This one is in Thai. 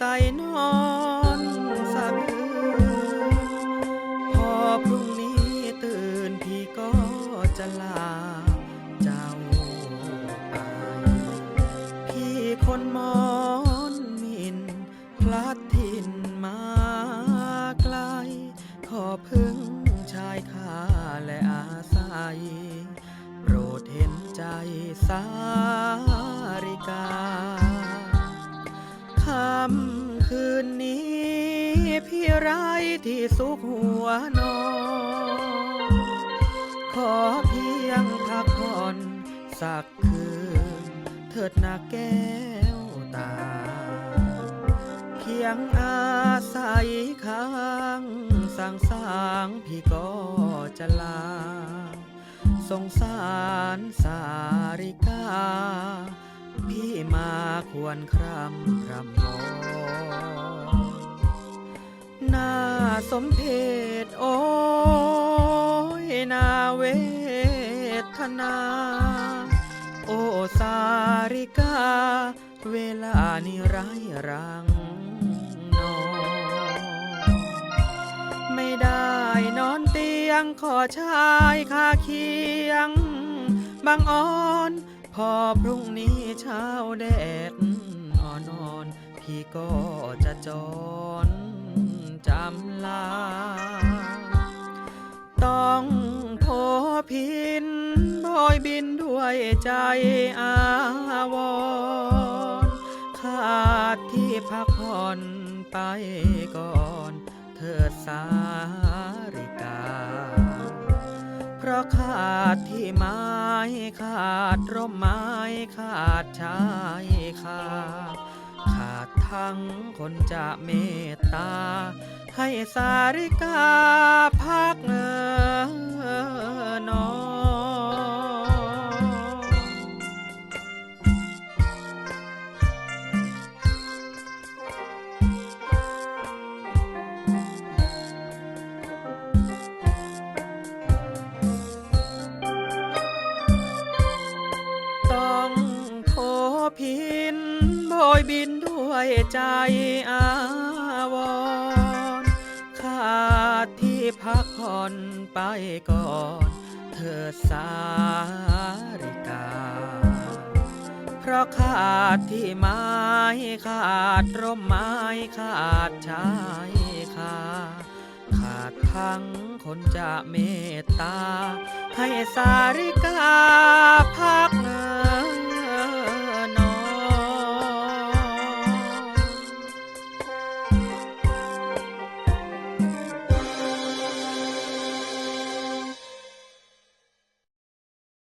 ใส่นอนสักคืน พอพรุ่งนี้ตื่นพี่ก็จะลาเจ้าไป พี่คนมอนมินพลัดถิ่นมาไกล ขอพึ่งชายคาและอาศัย โปรดเห็นใจสาริกาำคืนนี้ พี่ไรที่สุขหัวนอนขอเพียงพักผ่อนสักคืน เถิดนาแก้วตา เพียงอาศัยค้างสางสางพี่ก็จะลา สงสารสา วรครำพรำมองน่าสมเพชโอ้ยนาเวทนา โอสาริกา เวลานี้ร้ายรังนอนไม่ได้นอนเตียงขอชายคาเคียงบางอ่อน พอพรุ่งนี้เช้าแดดอ่อนอ่อนพี่ก็จะจรจำลา ต้องโทพินบอยบินด้วยใจอาวรขาดที่พักผ่อนไปก่อนเถิดสาริกา เพราะขาดที่ม้ ขาดร่มไม้ขาดชายคาขาดทั้งคนจะเมตตา ให้สาริกาพัก พินโบยบินด้วยใจอาวรขาดที่พักผ่อนไปก่อน เธอสาริกา เพราะขาดที่ไม้ขาดร่มไม้ขาดชายคาขาดทั้งคนจะเมตตา ให้สาริกาพัก